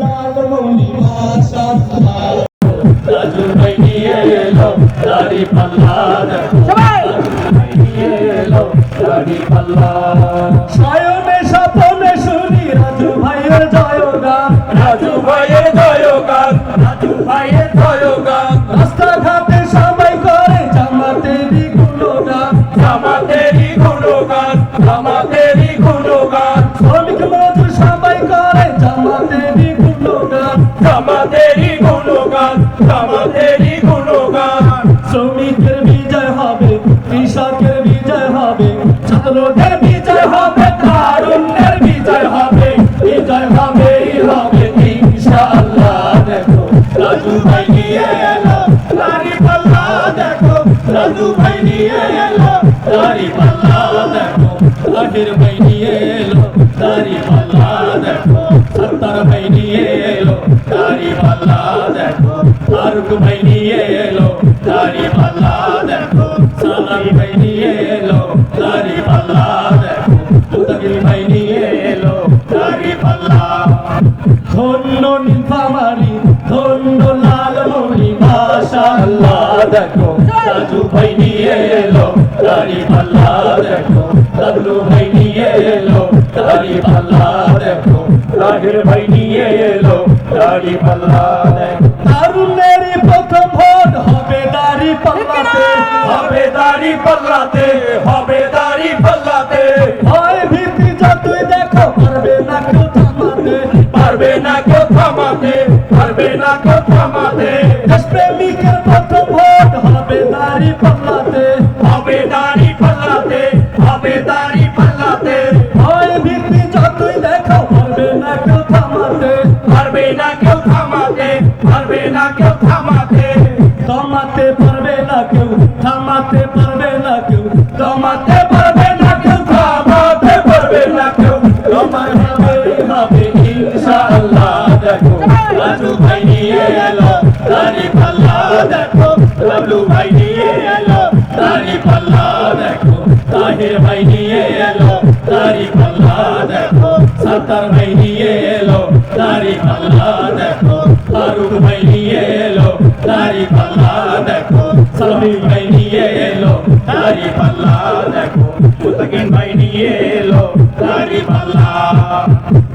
লালমণি মাশাআল্লাহ রাজু ভাইয়ের জয়গান রাজু ভাইয়ের জয়গান রাজু ভাইয়ের জয়গান রাস্তাঘাটে সবাই করে জামাতেরই গুণগান জামাতেরই গুণগান জামাতেরই জামাতেরই গুণগান জামাতেরই গুণগান জামাতেরই গুণগান শ্রমিকের বিজয় হবে কৃষকের বিজয় হবে ছাত্রদের বিজয় হবে তারুণ্যের বিজয় হবে বিজয় হবে হবে ইনশাআল্লাহ দেখো রাজু ভাই নিয়ে এলো দাড়ি পাল্লা দেখো রাজু ভাই নিয়ে এলো দাড়ি পাল্লা দেখো আহির ভাই নিয়ে এলো দাড়ি পাল্লা ফারুক ভাই নিয়ে এলো, দাড়ি পাল্লা দেখো। সালাম ভাই নিয়ে এলো, দাড়ি পাল্লা দেখো। মুতাকিল ভাই নিয়ে এলো, দাড়ি পাল্লা। ধন্য নীলফামারী ধন্য লালমণি মাশাআল্লাহ দেখো। রাজু ভাই নিয়ে এলো, দাড়ি পাল্লা দেখো। লালু ভাই নিয়ে এলো, দাড়ি পাল্লা দেখো। রাগের ভাই নিয়ে এলো, দাড়ি পাল্লা দেখো। হবে দাড়ি পাল্লাতে হবে দাড়ি পাল্লাতে। ভয় ভীতি যতই দেখো পারবে না কেউ থামাতে পারবে না কেউ থামাতে পারবে না কেউ পারবে না কেউ তোমার হবে হবে ইনশাআল্লাহ দেখো রাজু ভাই নিয়ে এলো দাড়ি পাল্লা দেখো লালু ভাই নিয়ে এলো দাড়ি পাল্লা দেখো তাহির ভাই নিয়ে এলো দাড়ি পাল্লা দেখো সত্তর ভাই নিয়ে এলো দাড়ি পাল্লা দেখো ফারুক ভাই নিয়ে এলো দাড়ি পাল্লা দেখো সালামি ভাই নিয়ে এলো দাড়ি পাল্লা দেখো মুতাকিন ভাই নিয়ে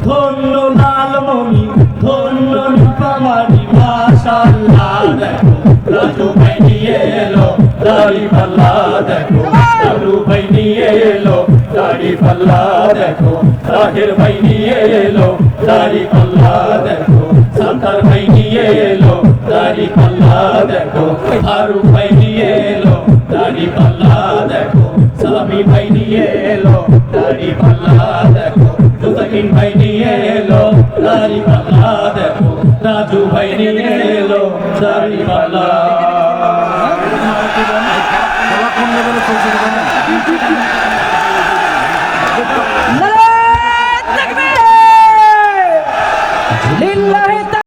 ধন্য লালমণি ধন্য নীলফামারী মাশাআল্লাহ, দেখো, রাজু ভাই নিয়ে এলো, দাড়ি পাল্লা, দেখো লালু ভাই নিয়ে এলো, দাড়ি পাল্লা, দেখো তাহির ভাই নিয়ে এলো, দাড়ি পাল্লা, দেখো, সন্তার ভাই নিয়ে এলো, দাড়ি পাল্লা, দেখো, ফারুক ভাই নিয়ে এলো, দাড়ি পাল্লা, দেখো, সালামি ভাই নিয়ে এলো, দাড়ি পাল্লা সেলিম ভাই নিয়ে এলো দাড়ি পাল্লা দেখো রাজু ভাই নিয়ে এলো দাড়ি পাল্লা।